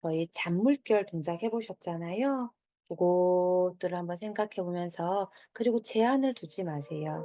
거의 잔물결 동작 해보셨잖아요. 그것들을 한번 생각해 보면서 그리고 제한을 두지 마세요.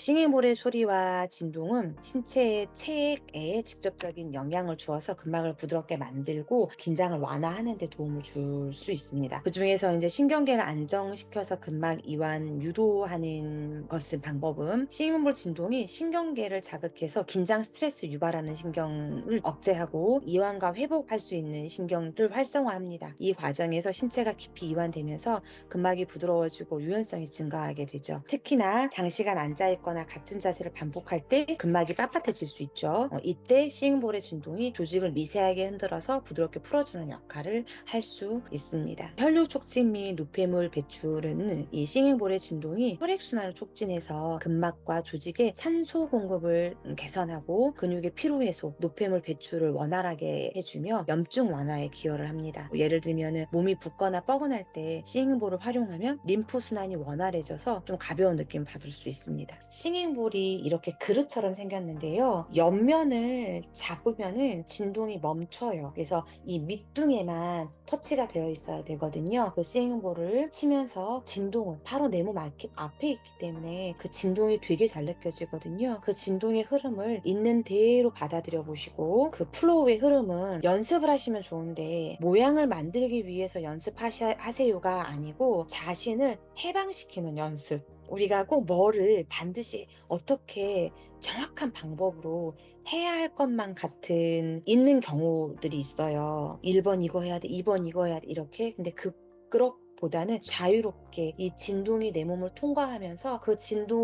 싱잉볼의 소리와 진동은 신체의 체액에 직접적인 영향을 주어서 근막을 부드럽게 만들고 긴장을 완화하는 데 도움을 줄 수 있습니다. 그 중에서 이제 신경계를 안정시켜서 근막 이완 유도하는 것은 방법은 싱잉볼 진동이 신경계를 자극해서 긴장 스트레스 유발하는 신경을 억제하고 이완과 회복할 수 있는 신경을 활성화합니다. 이 과정에서 신체가 깊이 이완되면서 근막이 부드러워지고 유연성이 증가하게 되죠. 특히나 장시간 앉아있거나 같은 자세를 반복할 때 근막이 빳빳해질 수 있죠. 어, 이때 싱잉볼의 진동이 조직을 미세하게 흔들어서 부드럽게 풀어주는 역할을 할 수 있습니다. 혈류 촉진 및 노폐물 배출은 이 싱잉볼의 진동이 혈액순환을 촉진해서 근막과 조직에 산소 공급을 개선하고 근육의 피로 해소, 노폐물 배출을 원활하게 해주며 염증 완화에 기여를 합니다. 뭐 예를 들면 몸이 붓거나 뻐근할 때 싱잉볼을 활용하면 림프 순환이 원활해져서 좀 가벼운 느낌 을 받을 수 있습니다. 싱잉볼이 이렇게 그릇처럼 생겼는데요. 옆면을 잡으면은 진동이 멈춰요. 그래서 이 밑둥에만 터치가 되어 있어야 되거든요. 그 싱잉볼을 치면서 진동을 바로 내 몸 앞에 있기 때문에 그 진동이 되게 잘 느껴지거든요. 그 진동의 흐름을 있는 대로 받아들여 보시고 그 플로우의 흐름은 연습을 하시면 좋은데 모양을 만들기 위해서 연습하세요가 아니고 자신을 해방시키는 연습. 우리가 꼭 뭐를 반드시 어떻게 정확한 방법으로 해야 할 것만 같은 있는 경우들이 있어요. 1번 이거 해야 돼, 2번 이거 해야 돼, 이렇게. 근데 그, 그렇 보다는 자유롭게 이 진동이 내 몸을 통과하면서 그 진동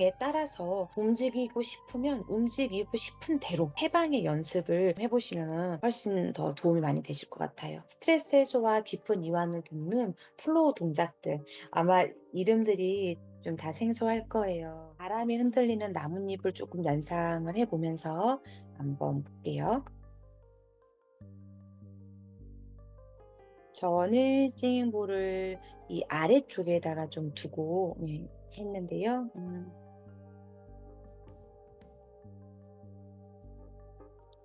에 따라서 움직이고 싶으면 움직이고 싶은 대로 해방의 연습을 해보시면 훨씬 더 도움이 많이 되실 것 같아요. 스트레스 해소와 깊은 이완을 돕는 플로우 동작들. 아마 이름들이 좀 다 생소할 거예요. 바람에 흔들리는 나뭇잎을 조금 연상을 해보면서 한번 볼게요. 저는 싱잉볼을 이 아래쪽에다가 좀 두고 예, 했는데요. 음.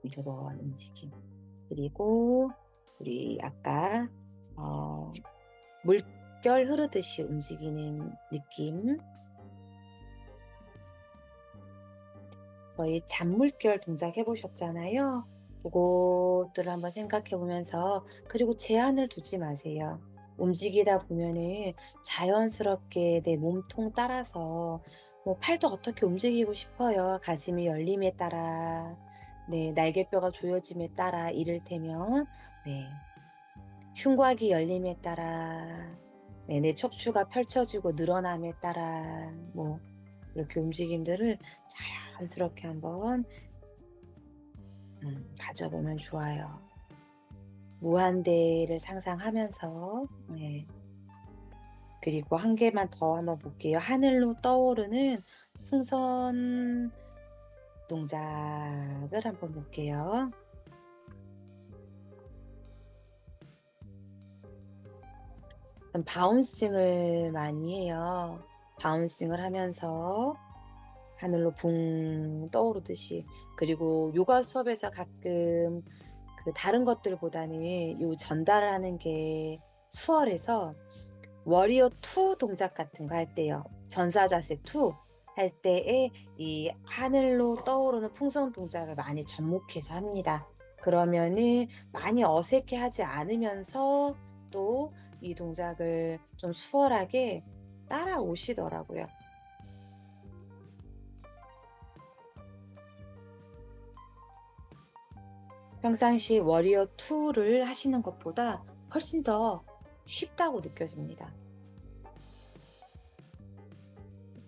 이런 움직임. 그리고 우리 아까 어, 물결 흐르듯이 움직이는 느낌. 거의 잔물결 동작 해보셨잖아요. 그것들을 한번 생각해 보면서 그리고 제한을 두지 마세요. 움직이다 보면은 자연스럽게 내 몸통 따라서 뭐 팔도 어떻게 움직이고 싶어요. 가슴이 열림에 따라 네, 날개뼈가 조여짐에 따라 이를테면 네. 흉곽이 열림에 따라 네, 내 척추가 펼쳐지고 늘어남에 따라 뭐 이렇게 움직임들을 자연스럽게 한번 음, 가져보면 좋아요. 무한대를 상상하면서 네. 그리고 한 개만 더 한번 볼게요. 하늘로 떠오르는 풍선 동작을 한번 볼게요. 바운싱을 많이 해요. 바운싱을 하면서 하늘로 붕 떠오르듯이 그리고 요가 수업에서 가끔 그 다른 것들보다는 요 전달을 하는 게 수월해서 워리어 2 동작 같은 거 할 때요. 전사 자세 2 할 때에 이 하늘로 떠오르는 풍선 동작을 많이 접목해서 합니다. 그러면은 많이 어색해 하지 않으면서 또 이 동작을 좀 수월하게 따라오시더라고요. 평상시 워리어 2를 하시는 것보다 훨씬 더 쉽다고 느껴집니다.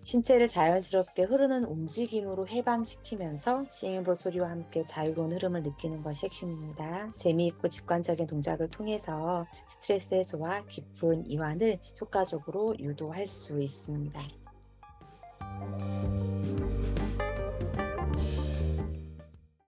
신체를 자연스럽게 흐르는 움직임으로 해방시키면서 싱잉볼 소리와 함께 자유로운 흐름을 느끼는 것이 핵심입니다. 재미있고 직관적인 동작을 통해서 스트레스 해소와 깊은 이완을 효과적으로 유도할 수 있습니다.